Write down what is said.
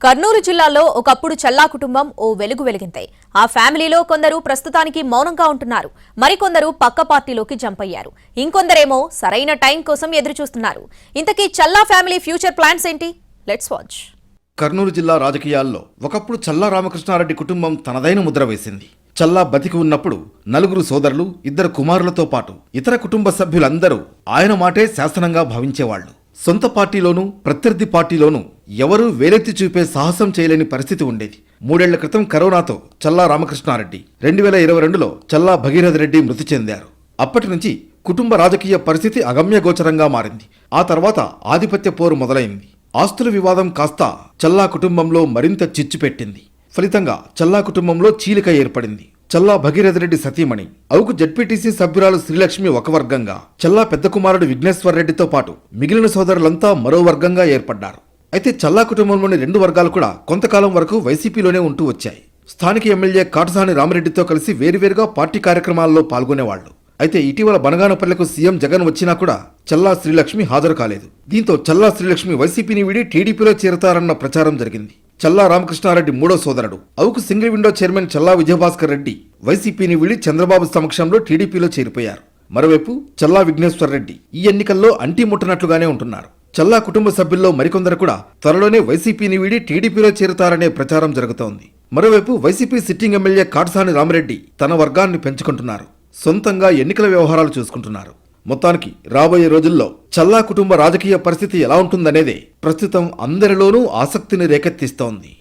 కర్నూలు జిల్లాలో ఒకప్పుడు చల్లా కుటుంబం ఓ వెలుగు వెలిగింతాయి ఆ ఫ్యామిలీలో కొందరు ప్రస్తుతానికి మౌనంగా ఉంటున్నారు. మరికొందరు పక్క పార్టీలోకి జంప్ అయ్యారు. ఇంకొందరేమో సరైన టైం కోసం ఎదురుచూస్తున్నారు. ఇంతకీ చల్లా ఫ్యామిలీ ఫ్యూచర్ ప్లాన్స్ ఏంటి? లెట్స్ వాచ్ కర్నూలు జిల్లా రాజకీయాల్లో ఒకప్పుడు చల్లా రామకృష్ణారెడ్డి కుటుంబం తనదైన ముద్ర వేసింది. చల్లా బతికి ఉన్నప్పుడు నలుగురు సోదరులు ఇద్దరు కుమారులతో పాటు ఇతర కుటుంబ సభ్యులందరూ ఆయన మాటే శాసనంగా భావించేవాళ్ళు సొంత పార్టీలోనూ ప్రత్యర్థి పార్టీలోనూ ఎవరూ వేలెత్తి చూపే సాహసం చేయలేని పరిస్థితి ఉండేది. మూడేళ్ళ క్రితం కరోనాతో చల్లా రామకృష్ణారెడ్డి రెండు వేల ఇరవై రెండులో చల్లా భగీరథ రెడ్డి మృతి చెందారు. అప్పటి నుంచి కుటుంబ రాజకీయ పరిస్థితి అగమ్యగోచరంగా మారింది. ఆ తర్వాత ఆధిపత్య పోరు మొదలైంది. ఆస్తుల వివాదం కాస్త చల్లా కుటుంబంలో మరింత చిచ్చు పెట్టింది. ఫలితంగా చల్లా కుటుంబంలో చీలిక ఏర్పడింది. చల్లా భగీరథరెడ్డి సతీమణి అవుకు జడ్పీటీసీ సభ్యురాలు శ్రీలక్ష్మి ఒక వర్గంగా చల్లా పెద్ద కుమారుడు విఘ్నేశ్వర్ రెడ్డితో పాటు మిగిలిన సోదరులంతా మరో వర్గంగా ఏర్పడ్డారు. అయితే చల్లా కుటుంబంలోని రెండు వర్గాలు కూడా కొంతకాలం వరకు వైసీపీలోనే ఉంటూ వచ్చాయి. స్థానిక ఎమ్మెల్యే కాటసాని రామరెడ్డితో కలిసి వేరువేరుగా పార్టీ కార్యక్రమాల్లో పాల్గొనేవాళ్ళు. అయితే ఇటీవల బనగానపల్లెకు సీఎం జగన్ వచ్చినా కూడా చల్లా శ్రీలక్ష్మి హాజరు కాలేదు. దీంతో చల్లా శ్రీలక్ష్మి వైసీపీని వీడి టీడీపీలో చేరతారన్న ప్రచారం జరిగింది. చల్లా రామకృష్ణారెడ్డి మూడో సోదరుడు. Avuku single window chairman Challa Vijayabhaskar Reddy. వైసీపీని వీడి చంద్రబాబు సమక్షంలో టీడీపీలో చేరిపోయారు. మరోవైపు చల్లా విఘ్నేశ్వర్ రెడ్డి ఈ ఎన్నికల్లో అంటీ ముట్టనట్లుగానే ఉంటున్నారు. చల్లా కుటుంబ సభ్యుల్లో మరికొందరు కూడా త్వరలోనే వైసీపీని వీడి టీడీపీలో చేరుతారనే ప్రచారం జరుగుతోంది. మరోవైపు YCP sitting MLA Katasani Rama Reddy తన వర్గాన్ని పెంచుకుంటున్నారు. సొంతంగా ఎన్నికల వ్యవహారాలు చూసుకుంటున్నారు. మొత్తానికి రాబోయే రోజుల్లో చల్లా కుటుంబ రాజకీయ పరిస్థితి ఎలా ఉంటుందనేదే ప్రస్తుతం అందరిలోనూ ఆసక్తిని రేకెత్తిస్తోంది.